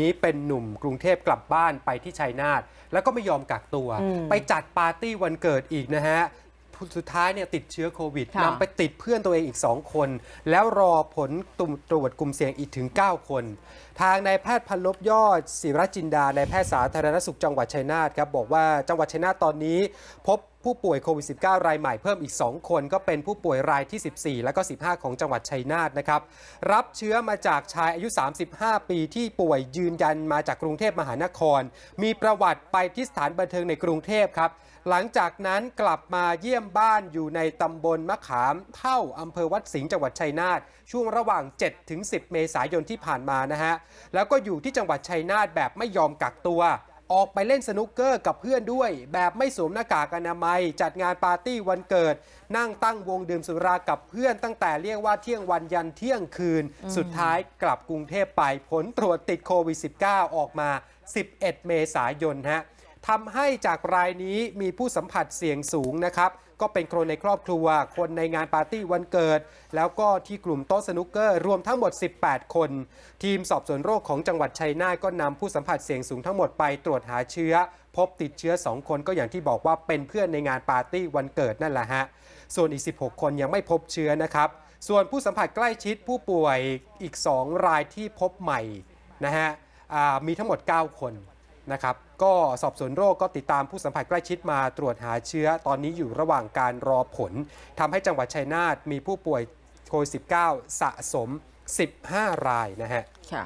นี้เป็นหนุ่มกรุงเทพกลับบ้านไปที่ชัยนาทแล้วก็ไม่ยอมกักตัวอืมไปจัดปาร์ตี้วันเกิดอีกนะฮะสุดท้ายเนี่ยติดเชื้อโควิดค่ะนำไปติดเพื่อนตัวเองอีก 2 คน แล้วรอผลตุ่มตรวจกลุ่มเสี่ยงอีกถึง 9 คน ทางนายแพทย์พันลบยอดศิรจินดานายแพทย์สาธารณสุขจังหวัดชัยนาทครับบอกว่าจังหวัดชัยนาทตอนนี้พบผู้ป่วยโควิด -19 รายใหม่เพิ่มอีก 2 คนก็เป็นผู้ป่วยรายที่ 14 แล้วก็ 15 ของจังหวัดชัยนาทนะครับ รับเชื้อมาจากชายอายุ 35 ปีที่ป่วยยืนยันมาจากกรุงเทพมหานคร มีประวัติไปที่สถานบันเทิงในกรุงเทพครับ หลังจากนั้นกลับมาเยี่ยมบ้านอยู่ในตำบลมะขามเท่าอำเภอวัดสิงห์จังหวัดชัยนาทช่วงระหว่าง7ถึง10 เมษายนที่ผ่านมานะฮะแล้วก็อยู่ที่จังหวัดชัยนาทแบบไม่ยอมกักตัว ออกไปเล่นสนุกเกอร์กับเพื่อนด้วย แบบไม่สวมหน้ากากอนามัย จัดงานปาร์ตี้วันเกิด นั่งตั้งวงดื่มสุรากับเพื่อนตั้งแต่เรียกว่าเที่ยงวันยันเที่ยงคืน สุดท้ายกลับกรุงเทพไปผลตรวจติดโควิด -19 ออกมา 11 เมษายนฮะ ทำให้จากรายนี้มีผู้สัมผัสเสี่ยงสูงนะครับ ก็เป็นคนในครอบครัว คนในงานปาร์ตี้วันเกิด แล้วก็ที่กลุ่มโต๊ะสนุกเกอร์ รวมทั้งหมด 18 คน ทีมสอบสวนโรคของจังหวัดชัยนาทก็นำผู้สัมผัสเสี่ยงสูงทั้งหมดไปตรวจหาเชื้อ พบติดเชื้อ 2 คนก็อย่างที่บอกว่าเป็นเพื่อนในงานปาร์ตี้วันเกิดนั่นแหละฮะส่วนอีก 16 คนยังไม่พบเชื้อนะครับ ส่วนผู้สัมผัสใกล้ชิดผู้ป่วยอีก 2 รายที่พบใหม่นะฮะมีทั้งหมด 9 คน นะครับก็สอบสวนโรคก็ติดตามผู้สัมผัสใกล้ชิดมาตรวจหาเชื้อ ตอนนี้อยู่ระหว่างการรอผลทำให้จังหวัดชัยนาทมีผู้ป่วยโควิด -19 สะสม 15 รายนะฮะค่ะ